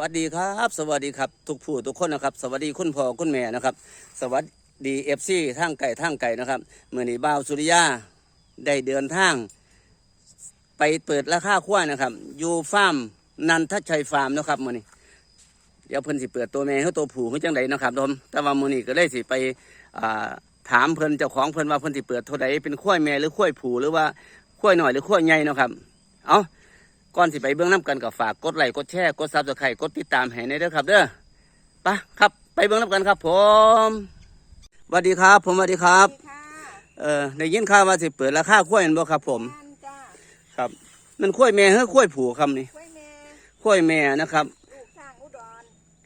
วัสดีครับ สวัสดีครับ ทุกผู้ทุกคนนะครับ สวัสดีคุณพ่อคุณแม่นะครับ สวัสดีเอฟซีทางไก่ทางไก่นะครับเมื่อนี้บ่าวสุริยาได้เดินทาง ไปเปิดราคาขั้วนะครับอยู่ฟาร์มนันทชัยฟาร์มนะครับเมื่อนี้เดี๋ยวเพิ่นสิเปิดตัวแม่เขาตัวผู้เขาจังไดนะครับผมแต่ว่ามื่อนี้ก็ได้สิไปถามเพิ่นเจ้าของเพิ่นว่าเพิ่นสิเปิดเท่าใดเป็นขั้วแม่หรือขั้วผู้หรือว่าขั้วหน่อยหรือขั้วใหญ่นะครับ เอา ก่อนสิไปเบื้องน้ำกันกับฝากกดไลค์กดแชร์กดซับสไครต์กดติดตามให้ในเด้อครับ เด้อไปะครับ ไปเบื้องน้ำกันครับ ผมสวัสดีครับ ผมสวัสดีครับสวัสดีค่ะเอ่อได้ยินข่าวว่าสิเปิดราคาข้วยนั่นบ่ครับ ผมนั่นจ้าครับนั่นข้วยแม่เฮ้ข้วยผูครับนี่กล้วยแม่ข้วยแม่นะครับ ลูกสร้างอุดร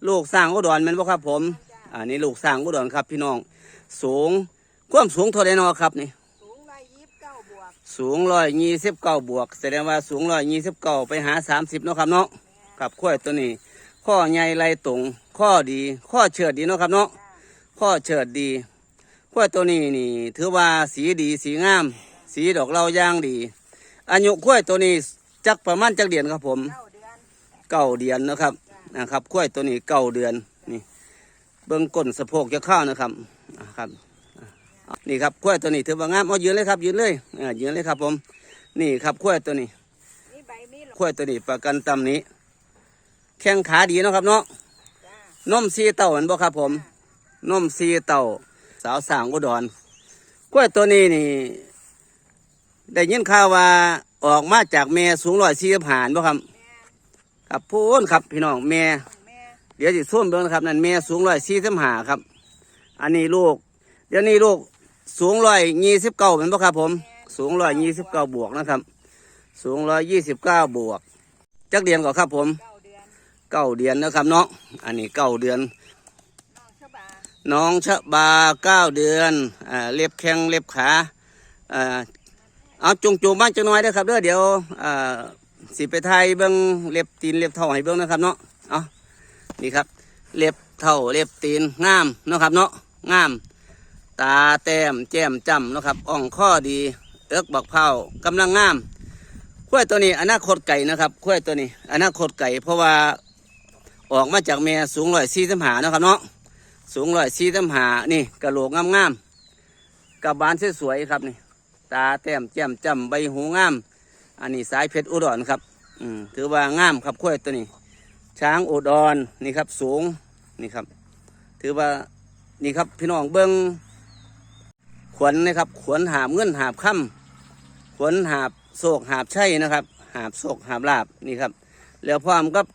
ลูกสร้างอุดรแม่นบ่ครับ ผม จ้าอ่านี่ลูกสร้างอุดรครับ พี่น้อง สูงความสูงเท่าใดเนาะครับนี่ สูงร้อยยี่สิบเก้าบวก แสดงว่าสูงร้อยยี่สิบเก้าไปหาสามสิบเนาะครับเนาะกับข้อยตัวนี้ ข้อใหญ่ไหลตรงข้อดี ข้อเฉิดดีเนาะครับเนาะข้อเฉิดดีข้อยตัวนี้นี่ ถือว่าสีดีสีงาม สีดอกเหล่าย่างดีอายุข้อยตัวนี้จักประมาณจักเดือนครับผมเก้าเดือนเก้าเดือนะครับนะครับข้อยตัวนี้เก้าเดือนนี่ เบิ้งก้นสะโพกจะเข้านะครับครับ นี่ครับข้อยตัวนี้ถือว่างามเอายืนเลยครับยืนเลยอ่ายืนเลยครับ ผม นี่ครับข้อยตัวนี้มีใบมีหลข้อยตัวนี้ประกันตำนี้ แข้งขาดีเนาะครับเนาะจ้านมซีเต่าเห็นบ่ครับ ผมนมซีเต่า สาวสางอุดรกล้วยตัวนี้นี่ ได้ยินข่าวว่าออกมาจากแม่สูงร้อยสี่สิบหานบ่ครับแม่ครับพูนครับ พี่น้องแม่แม่เดี๋ยวสิส้มเบิ่งนะครับนั่นแม่สูงร้อยสี่สิบหาครับ อันนี้ลูกเดี๋ยวนี้ลูก สูงร้อยยี่สิบเก้าเป็นบ่ครับผม สูงร้อยยี่สิบเก้าบวกนะครับ สูงร้อยยี่สิบเก้าบวก จักเดือนก่อนครับผมเก้าเดือนนะครับเนาะอันนี้เก้าเดือน น้องชะบาน้องชะบาเก้าเดือนอ่าเล็บแข้งเล็บขาอ่าเอาจงจูบ้านจังน้อยเด้อครับเด้อเดี๋ยวอ่าสิไปไทยเบิ้งเล็บตีนเล็บเท่าให้เบิ้งนะครับเนาะเอานี่ครับ เล็บเท่าเล็บตีนงามเนาะครับเนาะงาม ตาแต้มแจ่มจำนะครับอ่องข้อดี เอิกบักเผากำลังงามขั้วตัวนี้อนาคตไก่นะครับขั้วตัวนี้อนาคตไก่เพราะว่าออกมาจากแม่สูงร้อยสี่สิบหานะครับเนาะสูงร้อยสี่สิบหานี่กระโหลกงามๆกับบานสวยๆครับนี่ตาแต้มแจ่มจำใบหูงาม อันนี้สายเพชรอุดรครับอืมถือว่างามครับขั้วตัวนี้ ช้างอุดรนี่ครับสูงนี่ครับ ถือว่านี่ครับพี่น้องเบิ้ง วนนะครับ ขวนหาบเงินหาบค่ำขวนหาบโศกหาบใช่นะครับ หาบโศกหาบลาบนี่ครับ แล้วพร้อมกับ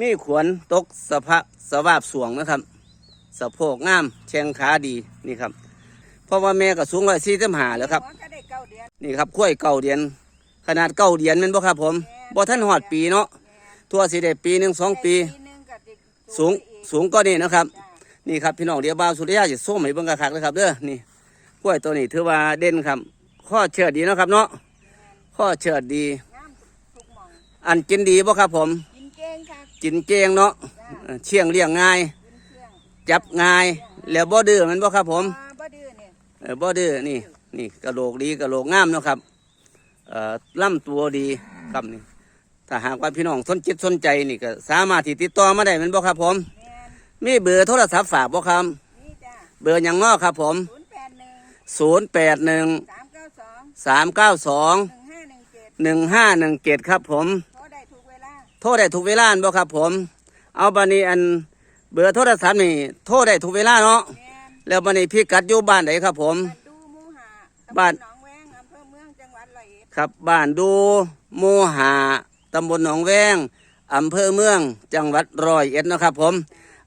มีขวนตกสภาสวาบสวงนะครับสะโพกงามแข้งขาดีนี่ครับ เพราะว่าแม่ก็สูงร้อยสี่สิบห้าแล้วครับน้องก็ได้เก้าเดือนนี่ครับข้วยเก่าเดียน ขนาดเก่าเดียนแมันบ่ครับผมบ่ท่านหอดปีเนาะแม่ทั่วสิได้ปีหนึ่งสองปีหนึงก็ติดสูงไปอีกสูงก็นี่นะครับจ้านี่ครับพี่น้องเดี๋ยวบ่าวสุริยาจะส้มให้เบิ่งกระคักเลยครับเด้อนี่ กล้วยตัวนี้ถือว่าเด่นครับ ข้อเชิดดีเนาะครับ เนาะข้อเชิดดีงามทุกหมองอันกินดีบ่ครับ ผม กินเก่งค่ะกินเจงเนาะจ้าเออเชียงเลี้ยงง่ายกินเครื่องจับง่าย แล้วบ่ดื้อแมันบ่ครับ ผมอ่าบ่ดื้อเนี่ยเออบ่ดื้อนี่ นี่กระโหลกดีกระโหลกงามเนาะครับเอ่อลำตัวดีครับนี่ถ้าหากว่าพี่น้องสนจิตสนใจนี่ก็สามารถที่ติดต่อมาได้แมันบ่ครับผมแม่นมีเบอร์โทรศัพท์ฝากบ่ครับนี่จ้าเบอร์หยังง้อครับผม ศูนย์แปดหนึ่ง081สามเก้าสอง392หนึ่งห้าหนึ่งเจ็ด1517ครับผม โทรได้ทุกเวลาโทรได้ทุกเวลาบ่ครับผม เอาบัดนี้อันเบอร์โทรศัพท์นี่โทรได้ทุกเวลาเนาะ แม่นแล้วบัดนี้พี่กัดอยู่บ้านไหนครับผมบ้านดูหมูหาตำบ้านหนองแวงอำเภอเมืองจังหวัดร้อยเอ็ดครับบ้านดูโมหาตำบลหนองแวงอำเภอเมือง จังหวัดร้อยเอ็ดเนาะครับผม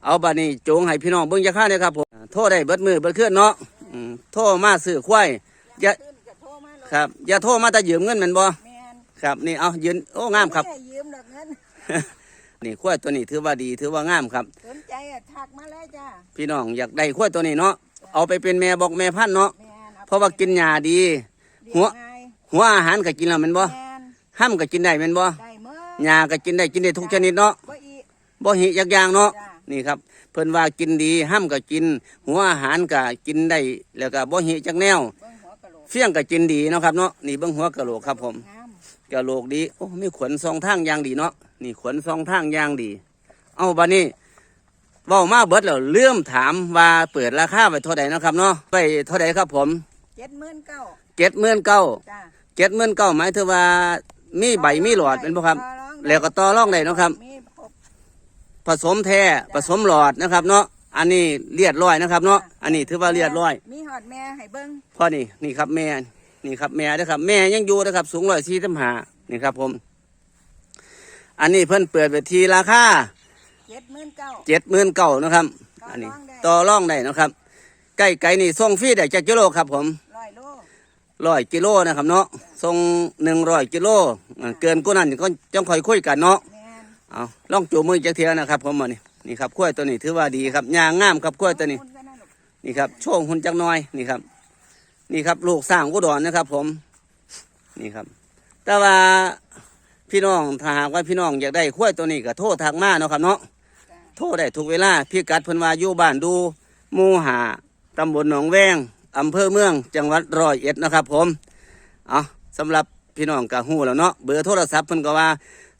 เอาบัดนี้จงให้พี่น้องเบิ่งจะค่าเนี่ยครับผม โทรได้เบิดมือเบิดเคลื่อนเนาะ อืมโทรมาซื้อควาย อย่า ขึ้นก็โทรมาเลยครับ อย่าโทรมาแต่ยืมเงินแมันบ่แม่นครับ นี่เอายืนโอ้งามครับ ไได้ยืมดอกเงินนี่ควายตัวนี้ถือว่าดีถือว่างามครับ สนใจอะทักมาเลยจ้าพี่น้องอยากได้ควายตัวนี้เนาะเอาไปเป็นแม่บอกแม่พันธุ์เนาะแม่นอเพราะว่ากินหญ้าดี เลี้ยงหัว ง่ายหัวอาหารก็กินแล้วแมันบ่แม่นห้ามก็กินได้แมันบ่ได้เมื่อหญ้าก็กินได้กินได้ทุกชนิดเนาะบ่อีบ่หิยักอย่างเนาะจ้า นี่ครับ เพิ่นว่ากินดีห้ามก็กิน หัวอาหารก็กินได้แล้วก็บ่หิจักแนว เบิ่งหัวกะโหลกเฟี้ยงก็กินดีเนาะครับเนาะนี่เบิ่งหัวกะโหลกครับผมงามกะโหลกดีโอ้มีขนสองทางอย่างดีเนาะนี่ขนสองทางอย่างดี เอาบัดนี้เว้ามาเบิดแล้วเลื่อมถามว่าเปิดราคาไปเท่าใดเนาะครับเนาะไปเท่าใดครับผมเจ็ดหมื่นเก้าเจ็ดหมื่นเก้าจ้าเจ็ดหมื่นเก้าหมายถึงว่ามีใบมีหลอดเป็นบ่ครับ แล้วก็ต่อรองได้เนาะครับ มีครบ ผสมแท้ผสมหลอดนะครับ เนาะอันนี้เรียดร้อยนะครับ เนาะอันนี้ถือว่าเรียดร้อย มีหอดแม่ให้เบิ้งพอนี่นี่ครับแม่นี่ครับแม่นะครับ แม่ยังอยู่นะครับ สูงร้อยสี่สิบห้านี่ครับผม อันนี้เพิ่นเปิดไปทีราคาเจ็ดหมื่นเก้าเจ็ดหมื่นเก้านะครับต่ออัอันนี้รองได้ต่อร่องได้นะครับใกล้ไก่นี่ส่งฟรีได้จากกิโลครับผมร้อยโลร้อยกิโลนะครับ เนาะส่งหนึ่งร้อยกิโลอ่าเกินกูนั้นก็จ้องคอยคุยกันเนาะแม่น เอาล่องจูมือจักเทียนะครับผมมานี่นี่ครับกล้วยตัวนี้ถือว่าดีครับยางงามครับกล้วยตัวนี้ นี่ครับช่วงหุ่นจักหน้อยนี่ครับ นี่ครับลูกสร้างอุดรนนะครับ ผม นี่ครับ แต่ว่าพี่น้องถ้าหากว่าพี่น้องอยากได้ข้วยตัวนี้ก็โทษทางมาเนาะครับเนาะโทษได้ทุกเวลาพี่กัดเพิ่นว่าอยู่บ้านดูหมู่หาตำบลหนองแวงอำเภอเมือง จังหวัดร้อยเอ็ดนะครับ ผม เอาสำหรับพี่น้องกะฮู้แล้วเนาะเบอร์โทรศัพท์เพิ่นก็ว่า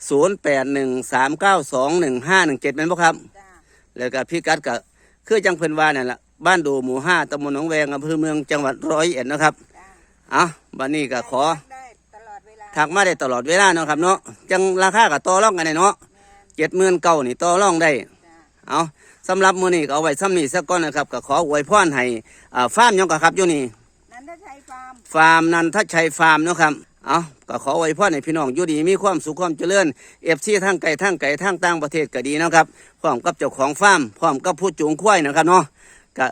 0 8 1 3 9 2 1 5 1 7แม่นบ่ครับ จ้าแล้วก็พี่กัดก็คือจังเพิ่นว่านั่นล่ะบ้านดูหมู่ห้าตำบลหนองแวงอำเภอเมืองจังหวัดร้อยเอ็ดนะครับจ้าเอาบัดนี้ก็ขอได้ตลอดเวลาทักมาได้ตลอดเวลาเนาะครับเนาะจังราคาก็ต่อรองกันได้เนาะแม่นเจ็ดหมื่นเก้านี่ต่อรองได้ จ้าเอาสำหรับมื้อนี้ก็เอาไว้ซ้ำนี้สักก่อนนะครับก็ขออวยพรให้อ่าฟาร์มหยังก็ครับอยู่นี่ นันทชัยฟาร์ม ฟาร์มนันทชัยฟาร์มเนาะครับ เอาก็ขออวยพ่อในพี่น้องอยู่ดีมีความสุขความเจริญเอฟซีทั้งไก่ทั้งไก่ทั้งต่างประเทศก็ดีนะครับพร้อมกับเจ้าของฟาร์มพร้อมกับผู้จูงควายนะครับเนาะก็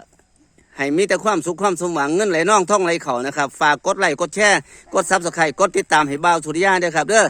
ให้มีแต่ความสุขความสมหวังเงินไหลน่องท่องไหลเข่านะครับ ฝากกดไลค์กดแชร์กดซับสไครต์กดติดตามให้บ่าวสุริยาด้วยครับเด้อ